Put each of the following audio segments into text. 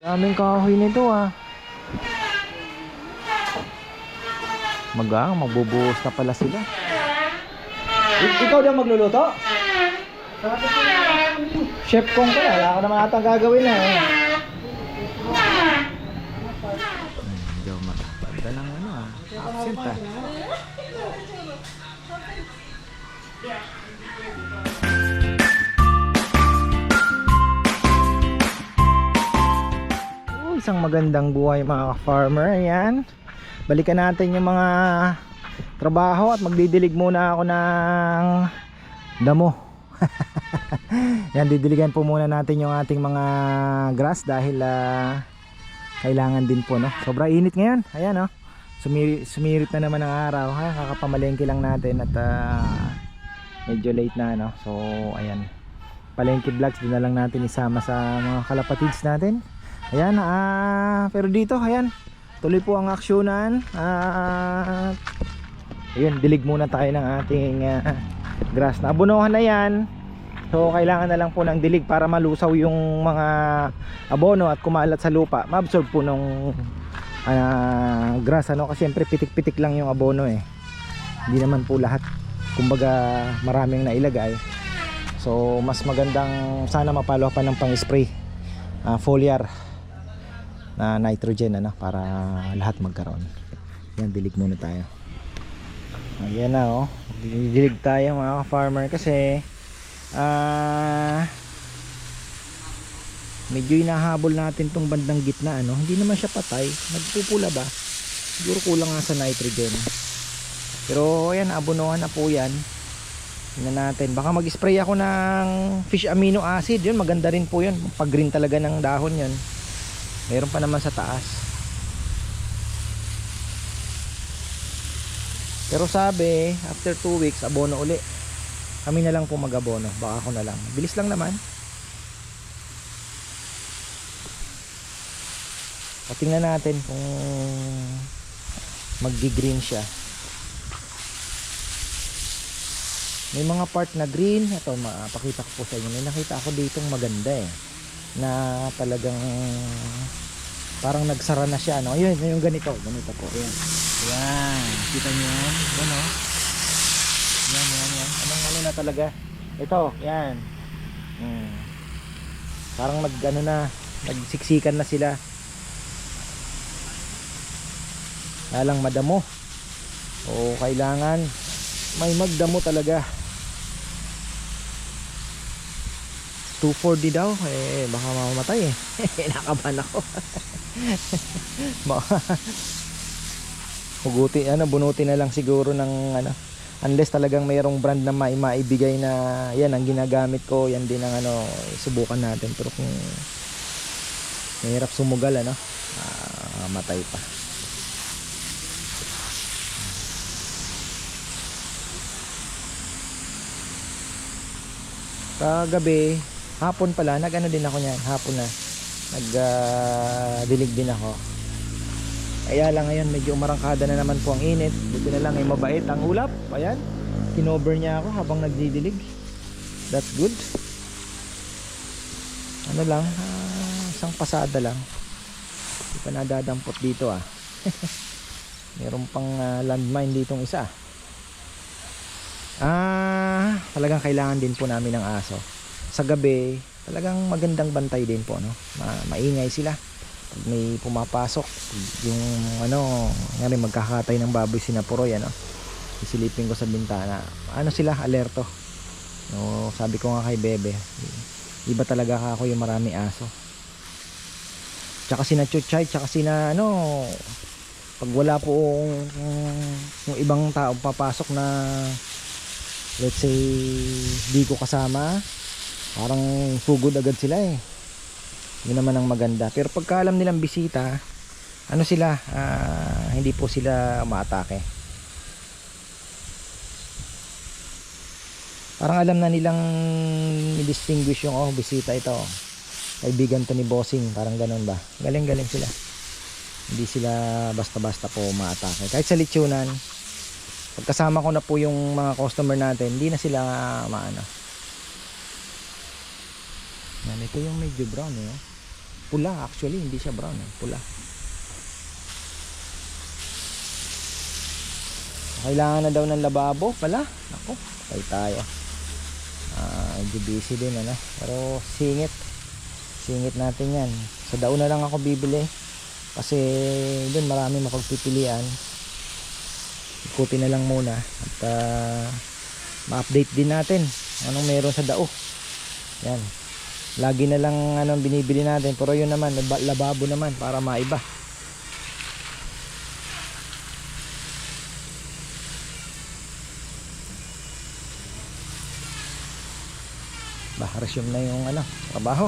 Daming kahoy nito ah. Magang, magbubuhos na pala sila. I- ikaw daw magluluto? Chef kong pala, wala ko naman atang gagawin na eh. Hindi ako makapagda ng ano ah. Absent ah. Isang magandang buhay mga farmer Ayan. Balikan natin yung mga trabaho at magdidilig muna ako ng damo. Yan, didiligan po muna natin yung ating mga grass dahil ah, kailangan din po, no? Sobra init ngayon. Ayan, no? Sumiri, sumirit na naman ang araw, ha? Kakapamalengke lang natin at ah, medyo late na, no? So, ayan. Palengke vlogs din na lang natin isama sa mga kalapatids natin. Ayan, ah, pero dito, ayan. Tuloy po ang aksyonan. Ah, ayun, dilig muna tayo ng ating ah, grass. Nabunuhan na yan. So kailangan na lang po ng dilig para malusaw yung mga abono at kumalat sa lupa. Ma-absorb po nung ah, grass ano kasi siyempre pitik-pitik lang yung abono eh. Hindi naman po lahat. Kumbaga maraming nailagay. So mas magandang sana mapalo pa ng pang-spray. ah, foliar na nitrogen ano para lahat magkaroon. Yan dilig muna tayo. Ayan na oh. Dilig tayo mga farmer kasi ah medyo inahabol natin tong bandang gitna ano. Hindi naman siya patay. Nagpupula ba? Siguro kulang nga sa nitrogen. Pero ayan abunuhan na po yan. Tingnan natin. Baka mag spray ako ng fish amino acid. Yun maganda rin po yun. Pag green talaga ng dahon yun meron pa naman sa taas. Pero sabi after 2 weeks abono uli. Kami na lang po mag-abono. Baka ako na lang. Bilis lang naman. O tingnan natin kung maggi-green siya. May mga part na green. Ito mapakita ko po sa inyo. May nakita ako ditong maganda eh na talagang parang nagsara na siya no ayun yung ganito ganito po. Ayan. Ayan kita niyo yan? Ano yan yan yan. Anong ano na talaga? Ito yan. Hmm. parang nag ano na nagsiksikan na sila. Kaya lang madamo. O kailangan may magdamo talaga 240 daw. Eh baka mamamatay eh. Nakaban ako. Baka huguti ano bunuti na lang siguro ng ano unless talagang mayroong brand na mai maibigay na yan ang ginagamit ko yan din ang ano subukan natin. Pero kung mahirap sumugal ano ah, matay pa. Kagabi hapon pala nag ano din ako niyan hapon na. Nag ah, dilig din ako. Kaya lang ngayon medyo umarangkada na naman po ang init. Buti na lang ay mabait ang ulap. Ayan kinover niya ako habang nagdidilig. That's good. Ano lang ah, isang pasada lang. Hindi pa nadadampot dito ah. Meron pang ah, landmine ditong isa. Ah talagang kailangan din po namin ng aso sa gabi talagang magandang bantay din po no? Ma- maingay sila. Pag may pumapasok yung ano nga rin magkakatay ng baboy sinapuroy ano? Isilipin ko sa bintana. Ano sila? Alerto. No sabi ko nga kay bebe iba talaga ako yung marami aso. Tsaka sina chuchay tsaka sina ano pag wala po yung ibang tao papasok na let's say di ko kasama parang sugod agad sila eh. Yun naman ang maganda. Pero pagka alam nilang bisita ano sila? Ah, hindi po sila umaatake parang alam na nilang i-distinguish yung oh bisita ito. Kaibigan to ni bossing. Parang ganun ba? Galing galing sila. Hindi sila basta basta po umaatake kahit sa litsunan pagkasama ko na po yung mga customer natin hindi na sila maano yan ito yung medyo brown eh. Pula actually, hindi siya brown. Eh. Pula. Kailangan na daw ng lababo pala. Ako, patay tayo. Ah, medyo busy din ano. Pero singit. Singit natin yan. Sa daon na lang ako bibili. Kasi doon marami mapagpipilian. Ikutin na lang muna. At ah, ma-update din natin. Anong meron sa dao. Yan. Lagi na lang anong binibili natin. Pero yun naman, laba- lababo naman para maiba. Bah, resume na yung ano, trabaho.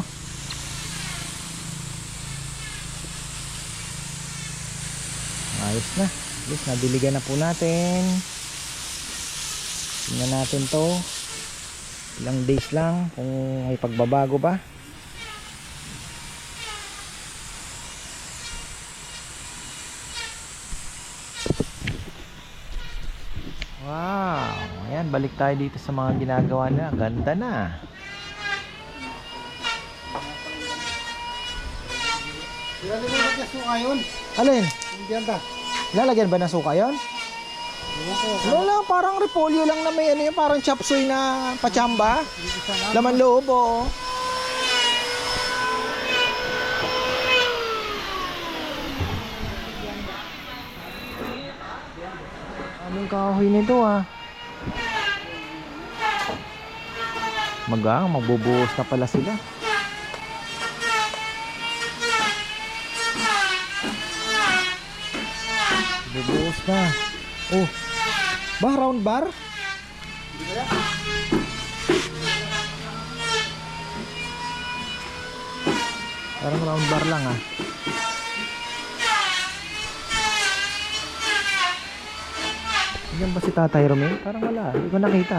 Ayos na. At least nadiligan na po natin. Tingnan natin to. Ilang days lang kung may pagbabago ba. Wow! Ayan, balik tayo dito sa mga ginagawa na. Ganda na. Ilan mo na suka yun? Alin? Hindi yan. Lalagyan ba ng suka yun? Wala, parang repolyo lang na may ano yun, parang chop suey na pachamba. Laman loob, oo. Anong kahoy nito ah? Magang, magbubuhos na pala sila. Bubuhos na. Oh. Ba, round bar? Parang round bar lang ah. Diyan ba si Tatay Romel? Parang wala. Hindi ko nakita.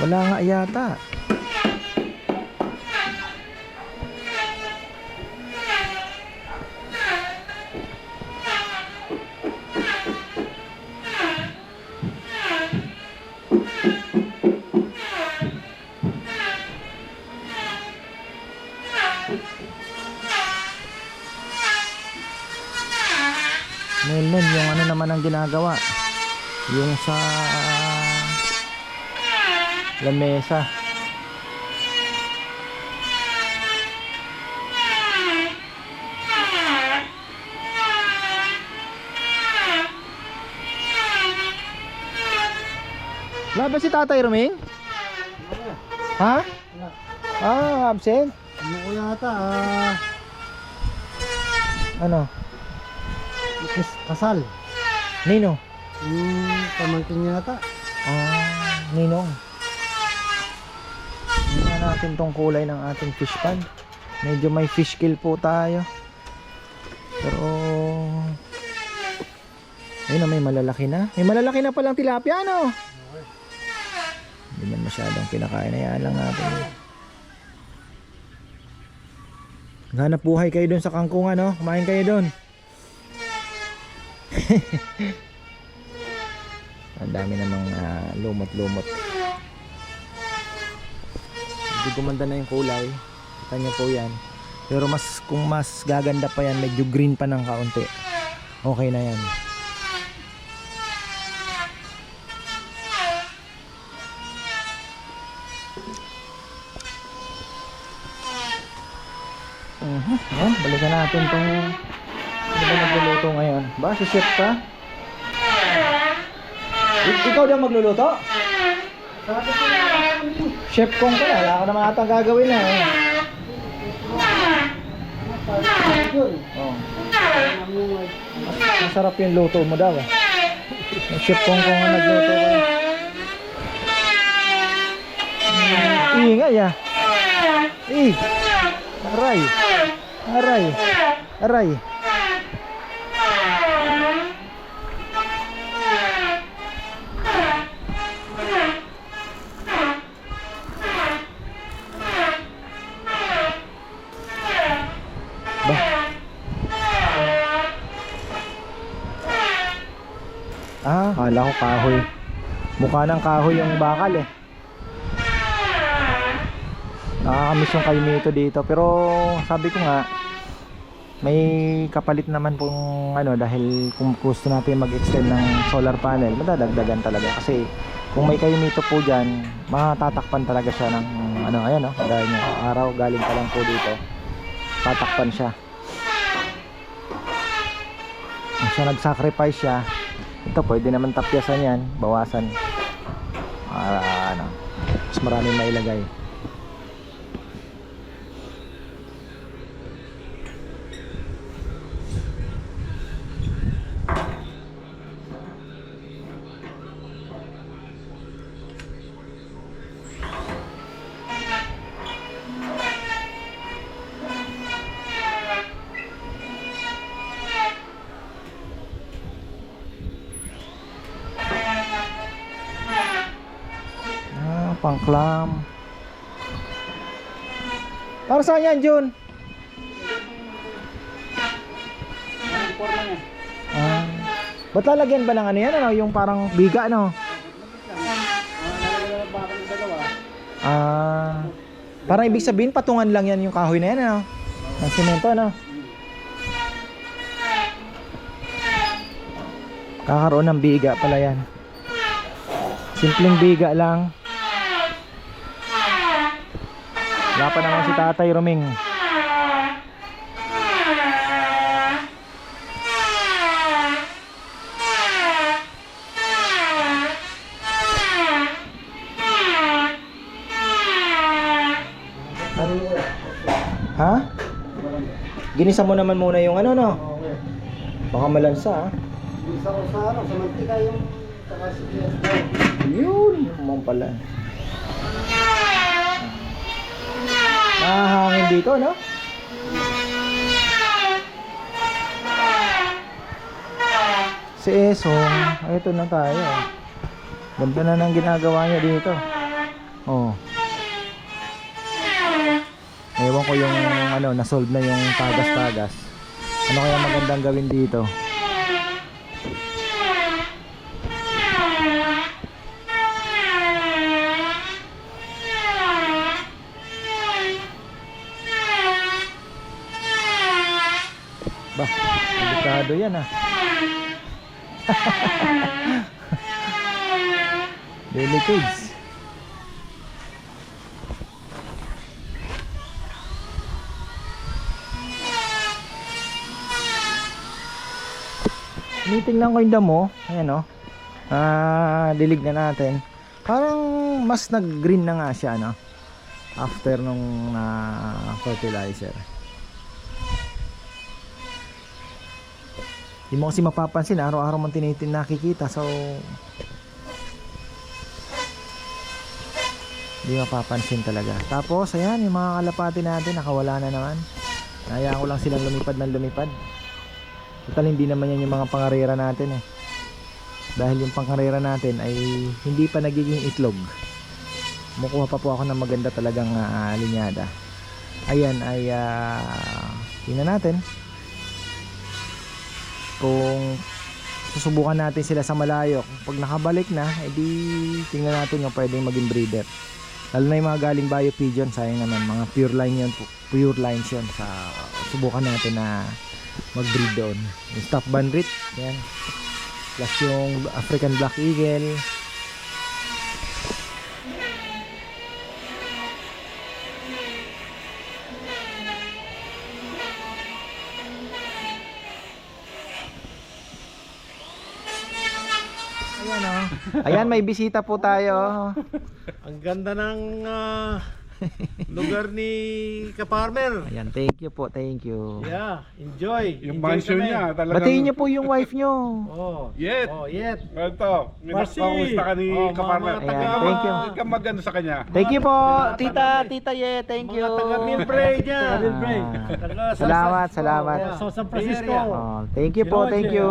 Wala nga yata. Melon, yung ano naman ang ginagawa. Yung sa lamesa. Wala ba si Tatay Roming? Ha? Wala. Ah, absent? Ano ko yata? Ah, Ano? is kasal. Nino? Yung pamangkin niya yata. Ah, ninong. Tingnan natin tong kulay ng ating fish pond. Medyo may fish kill po tayo. Pero Ayun na, may malalaki na. May malalaki na palang tilapia, ano? Hindi man masyadong pinakain. Hayaan lang natin. Hanap buhay kayo doon sa kangkong, ano? Kumain kayo doon. Ang dami namang ah, lumot-lumot. Hindi gumanda na yung kulay. Kita niyo po yan. Pero mas kung mas gaganda pa yan, medyo green pa ng kaunti. Okay na yan. Mhm. Ayan, balikan natin tong ano ba nagluluto ngayon? Ba, si chef ka? Ik- ikaw daw magluluto? Chef kong pala, wala ka naman ata gagawin na eh. Oh. Mas- Masarap yung luto mo daw eh. Yung chef kong kong ang nagluto ko. Mm, ingay ah. Eh. Aray. Aray. Aray. Ba? Ah, kala ko kahoy. Mukha ng kahoy yung bakal eh. nakakamiss yung Kaimito dito pero sabi ko nga may kapalit naman pong ano dahil kung gusto natin mag-extend ng solar panel madadagdagan talaga kasi kung may Kaimito po dyan matatakpan talaga siya ng ano ayan oh dahil nyo araw galing pa lang po dito tatakpan siya siya nag-sacrifice siya ito pwede naman tapyasan yan. Bawasan. Para ano mas maraming mailagay Ah, pangklam. Para saan yan, Jun? Ah. Ba't lalagyan ba ng ano yan? Ano? Yung parang biga, no? Ah. Parang ibig sabihin, patungan lang yan yung kahoy na yan, ano? Ng semento, ano? Kakaroon ng biga pala yan. Simpleng biga lang. Wala pa naman si Tatay Roming. Ha? Ginisa mo naman muna yung ano no? Baka malansa ah. Isa ko sa ano, sa mantika yung. Yun, mong pala. Mahangin dito, no? Si Esong, ito na tayo. Ganda na ng ginagawa niya dito. Oh. Ewan ko yung ano, nasolve na yung tagas-tagas. Ano kaya magandang gawin dito? Delikado yan ah. Delicades. Tinitingnan ko yung damo. Ayan o. Ah, dilig na natin. Parang mas nag-green na nga siya, no? After nung ah, fertilizer. Hindi mo kasi mapapansin, araw-araw mong tinitin nakikita. So, hindi mapapansin talaga. Tapos, ayan, yung mga kalapati natin, nakawala na naman. Hayaan ko lang silang lumipad ng lumipad. Total, hindi naman yan yung mga pangarera natin eh. Dahil yung pangarera natin ay hindi pa nagiging itlog. Mukuha pa po ako ng maganda talagang ah, linyada. Ayan ay ah, tingnan natin kung susubukan natin sila sa malayo. Pag nakabalik na edi tingnan natin yung pwedeng maging breeder. Lalo na yung mga galing bio pigeon sayang naman mga pure line yun pure lines yun. Sa subukan natin na mag breed doon. Yung stop bandit yan. Plus yung African Black Eagle Ayan, may bisita po tayo. Ang ganda ng ah, lugar ni Kaparmer. Ayan, thank you po, thank you. Yeah, enjoy. Yung enjoy mansion kami. niya, talagang... Batiin niyo po yung wife niyo. Oh, Yet! oh, yet. Ito, Marcy! minakamusta ka ni Oh, mga- Kaparmer. mga taga- Ikaw, Thank you. Magano sa kanya. Thank you po, Mga tita, tita Ye, thank you. Mga taga Milbray niya. Ah. Milbray. Salamat, salamat. Yeah. So, San Francisco. Oh, thank you po, thank you.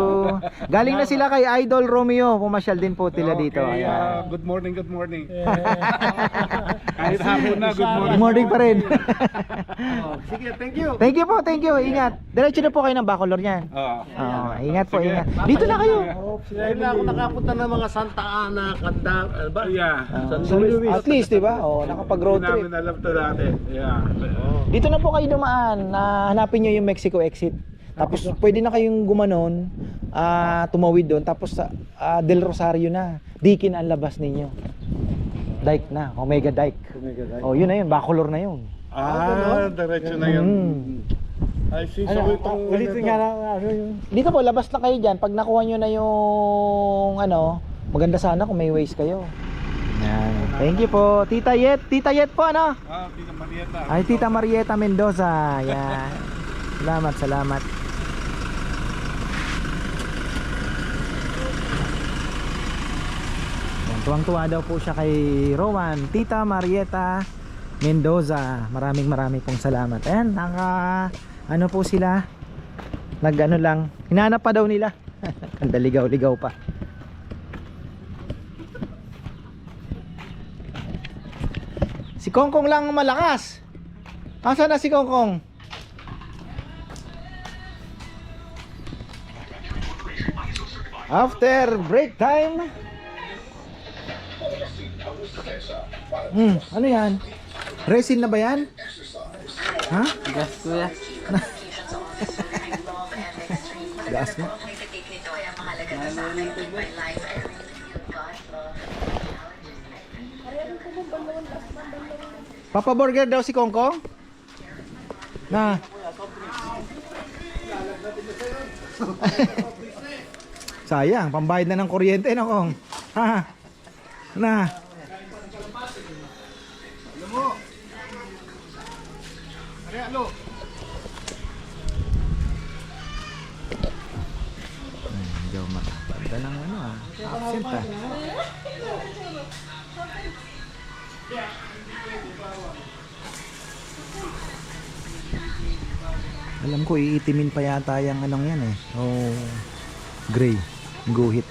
Galing na sila kay Idol Romeo, pumasyal din po sila dito. Okay, Ayan. ah, good morning, good morning. Kahit hapon na, good morning. Good morning pa rin. Oh, sige, thank you. thank you po, thank you. Ingat. Diretso na po kayo ng Bacolor niyan. Oo. Oo, ingat po, ingat. Dito na kayo. Dahil na ako nakapunta ng mga Santa Ana, Kanda, ano ba? Yeah. Ah, San Luis. at least, di ba? Oh, nakapag-road Hindi trip. namin alam to dati. Yeah. Dito na po kayo dumaan. na hanapin nyo yung Mexico exit. Tapos pwede na kayong gumanon, ah, tumawid doon. Tapos sa ah, Del Rosario na. Dikin ang labas ninyo. Dike na, Omega Dike. Oh, yun na yun, Bacolor na yun. Ah, diretso na yun. Mm. I see. So itong... Ulitin nga lang, ano yung... Dito po, labas na kayo dyan. Pag nakuha nyo na yung, ano, maganda sana kung may ways kayo. Yan. Thank you po. Tita Yet. Tita Yet po, ano? Ah, Tita Marieta. Ay, Tita Marieta Mendoza. Yan. Salamat, salamat. Tuwang-tuwa daw po siya kay Rowan. Tita Marieta Mendoza. Maraming maraming pong salamat. Ayan, naka ano po sila? Nag ano lang. Hinanap pa daw nila. Ang daligaw-ligaw pa. Si Kongkong lang ang malakas. Asa na si Kongkong? After break time. Hmm, ano yan? Resin na ba yan? Ha? Gas ko ya. Gas na. Papa Burger daw si Kongkong? Na. Sayang, pambayad na ng kuryente no Kong. Ha. Na. Ng ano ah. Absent ah. Alam ko iitimin pa yata yung anong yan eh. Oh, gray. Guhit.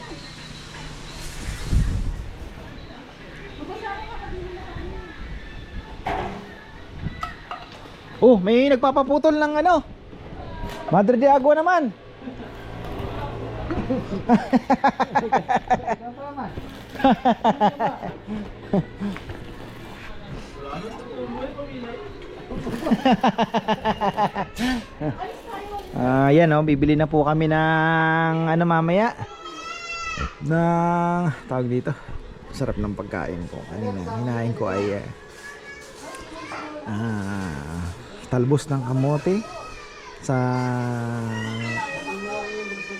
Oh, may nagpapaputol ng ano. Madre de Agua naman. Ah, yan oh, bibili na po kami ng ano mamaya. Ng tawag dito. Sarap ng pagkain ko. Kanina, hinahain ko ay eh, ah, talbos ng kamote sa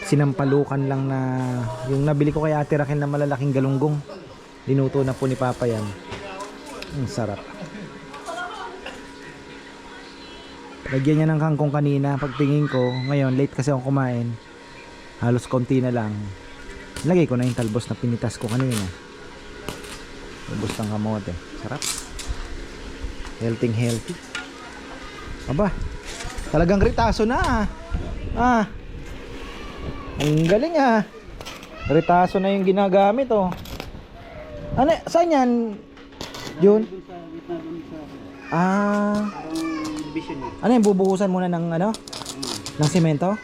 sinampalukan lang na yung nabili ko kay Ate Raquel na malalaking galunggong. Dinuto na po ni Papa yan. Ang sarap. Lagyan niya ng kangkong kanina. Pagtingin ko, ngayon late kasi ako kumain. Halos konti na lang. Lagay ko na yung talbos na pinitas ko kanina. Talbos ng kamote. Sarap. Healthy healthy. Aba. Talagang ritaso na ah. Ang galing ah. Ritaso na yung ginagamit oh. Ano, saan yan? Yun? Ah. Ano yung bubuhusan muna ng ano? Ng semento?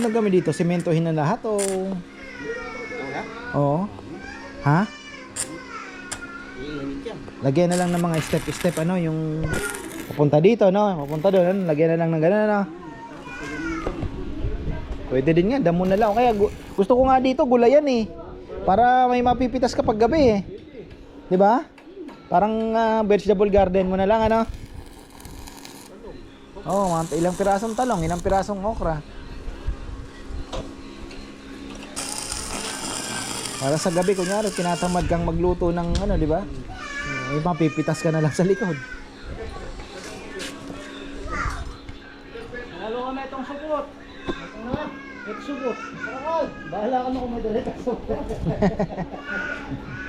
Kaya magandang gawin dito? Sementohin na lahat o? Oo. Ha? Lagyan na lang ng mga step-step ano yung papunta dito no, papunta doon, ano? lagyan na lang ng ganun ano. Pwede din nga, damo na lang. Kaya gu- gusto ko nga dito gulayan eh. Para may mapipitas kapag gabi eh. ba? Parang ah, vegetable garden mo na lang ano. Oh, mga ilang pirasong talong, ilang pirasong okra. Para sa gabi, kunyari, tinatamad kang magluto ng ano, di ba? Ay, mapipitas ka na lang sa likod. Halo ka na itong supot. Ito supot. Bahala ka na kung madali ka supot.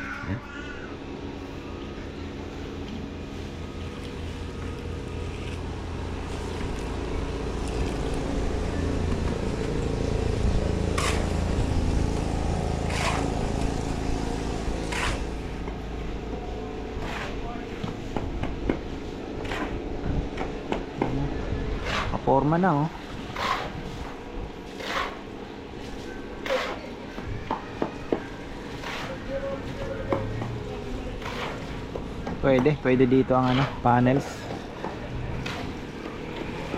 Kaporma na oh. Pwede, pwede dito ang ano, panels.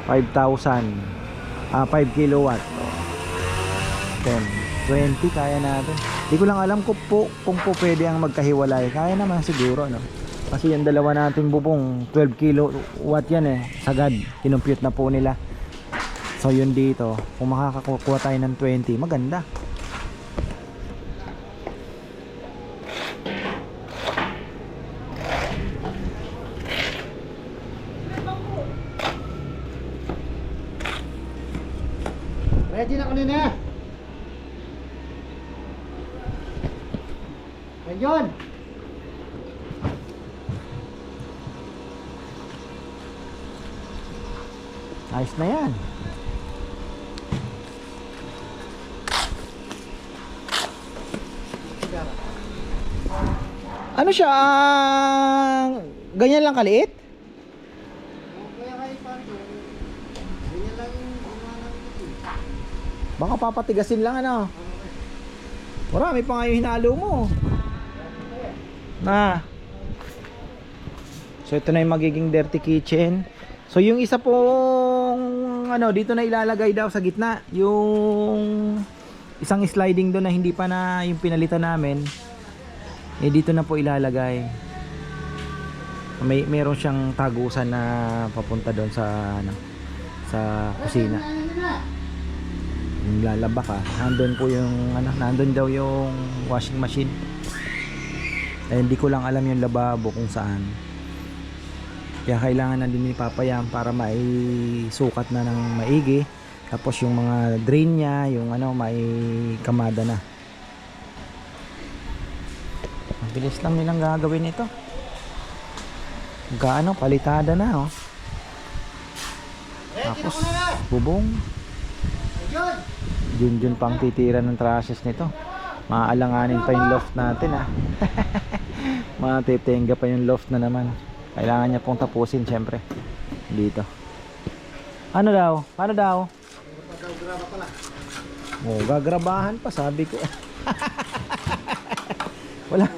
5,000. Ah, 5 kilowatt. 10, 20 kaya natin. Di ko lang alam kung po, kung po pwede ang magkahiwalay. Kaya naman siguro, no? Kasi yung dalawa nating bubong, 12 kilowatt yan eh. Sagad, kinumpute na po nila. So yun dito, kung makakakuha tayo ng 20, maganda. Ready na kanina. Ayun. Ayos na yan. Ano siya? ah, ganyan lang kaliit? Baka papatigasin lang ano. Marami pa nga yung hinalo mo. Na. So ito na yung magiging dirty kitchen. So yung isa pong ano dito na ilalagay daw sa gitna yung isang sliding doon na hindi pa na yung pinalitan namin. Eh dito na po ilalagay. May meron siyang tagusan na papunta doon sa ano sa kusina yung lalaba ka nandun po yung ano nandun daw yung washing machine eh, hindi ko lang alam yung lababo kung saan kaya kailangan na din ni Papa yan para maisukat na ng maigi tapos yung mga drain niya yung ano may kamada na ang bilis lang nilang gagawin ito gaano palitada na oh tapos bubong Ayun. Junjun pang titira ng trashes nito. Maaalanganin pa yung loft natin ah. Matitenga pa yung loft na naman. Kailangan niya pong tapusin syempre. Dito. Ano daw? Paano daw? Oh, gagrabahan pa sabi ko. Wala.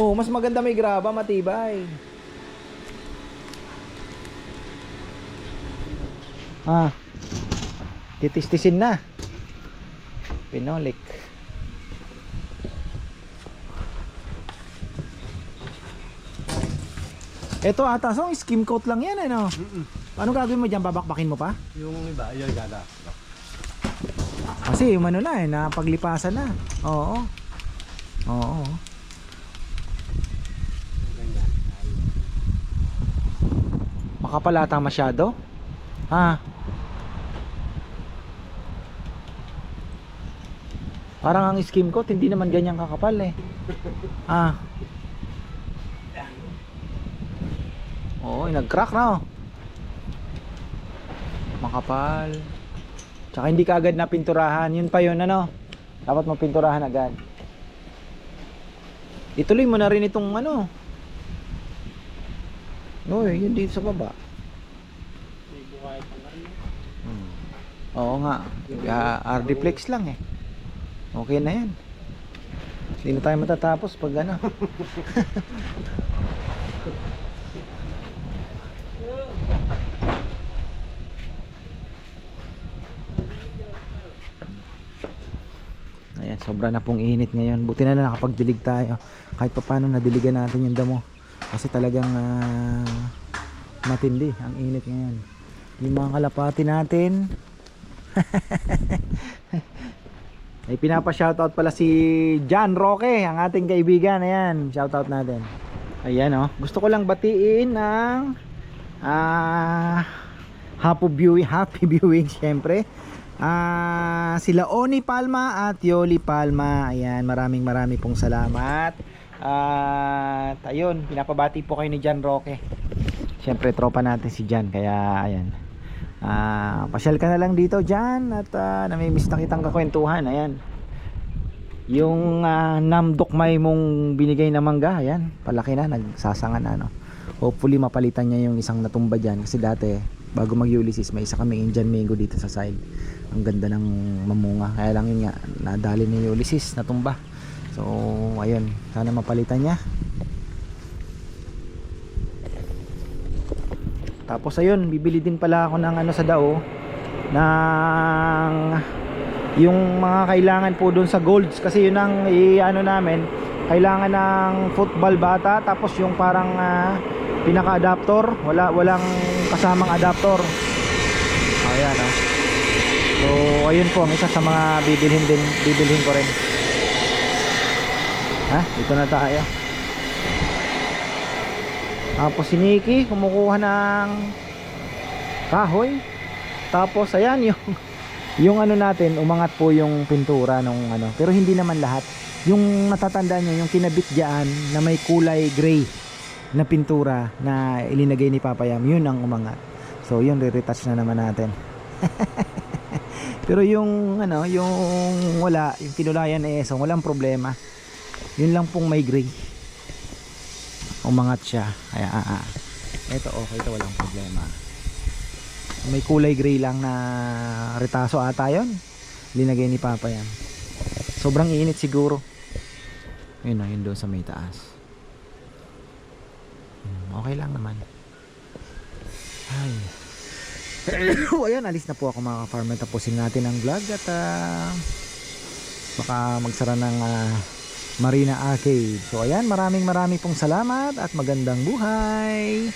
oh, mas maganda may graba, matibay. Ah. Titis-tisin na. Pinolik. Ito ata, so skim coat lang yan eh no? Ano gagawin mo dyan? Babakbakin mo pa? Yung iba, ayun gada. Kasi yung ano na eh, napaglipasan na. Oo. Oo. Ganyan. Makapalata masyado? Ha? Parang ang skim coat, hindi naman ganyan kakapal eh. Ah. Oo, nag-crack na oh. Makapal. Tsaka hindi ka agad na pinturahan. Yun pa yun ano. Dapat mapinturahan agad. Ituloy mo na rin itong ano. Uy, yun dito sa baba. Hmm. Oo nga. Uh, RD-Flex lang eh. Okay na yan. Hindi na tayo matatapos pag ano. Ayan, sobra na pong init ngayon. Buti na na nakapagdilig tayo. Kahit pa paano nadiligan natin yung damo. Kasi talagang ah, matindi ang init ngayon. Yung mga kalapati natin. Ay pinapa-shoutout pala si John Roque, ang ating kaibigan. Ayan, shoutout natin. Ayan oh. Gusto ko lang batiin ng ah happy viewing, happy viewing syempre. Ah, sila Oni Palma at Yoli Palma. Ayan, maraming maraming pong salamat. At ayun, pinapabati po kayo ni Jan Roque. Syempre tropa natin si Jan kaya ayan. Ah, pasyal ka na lang dito Jan at uh, namimiss na kitang kakwentuhan. Ayan. Yung ah, namdokmay mong binigay na mangga, ayan, palaki na, nagsasanga na no. Hopefully mapalitan niya yung isang natumba diyan kasi dati bago mag Ulysses may isa kaming Indian mango dito sa side. Ang ganda ng mamunga. Kaya lang yun nga, nadali ni Ulysses, natumba. So, ayun, sana mapalitan niya. Tapos ayun, bibili din pala ako ng ano sa dao. Ng yung mga kailangan po doon sa golds. Kasi yun ang i-ano namin. Kailangan ng football bata. Tapos yung parang ah, pinaka adapter wala walang kasamang adapter ayan ah so ayun po isa sa mga bibilhin din bibilhin ko rin. Ha? Dito na tayo. Tapos si Nikki kumukuha ng kahoy. Tapos ayan yung yung ano natin umangat po yung pintura nung ano. Pero hindi naman lahat. Yung natatanda nyo yung kinabit diyan na may kulay gray na pintura na ilinagay ni Papa Yam yun ang umangat. So yun re-retouch na naman natin pero yung ano yung wala yung kinulayan eh so walang problema. Yun lang pong may gray umangat siya. Kaya ah, ah. eto okay ito walang problema. May kulay gray lang na retaso ata yun. Linagay ni Papa yan. Sobrang init siguro. Yun o yun doon sa may taas. Hmm, okay lang naman. Ay o ayan alis na po ako mga farmer tapusin natin ang vlog at ah, baka magsara ng ah, Marina Arcade. So ayan maraming maraming pong salamat at magandang buhay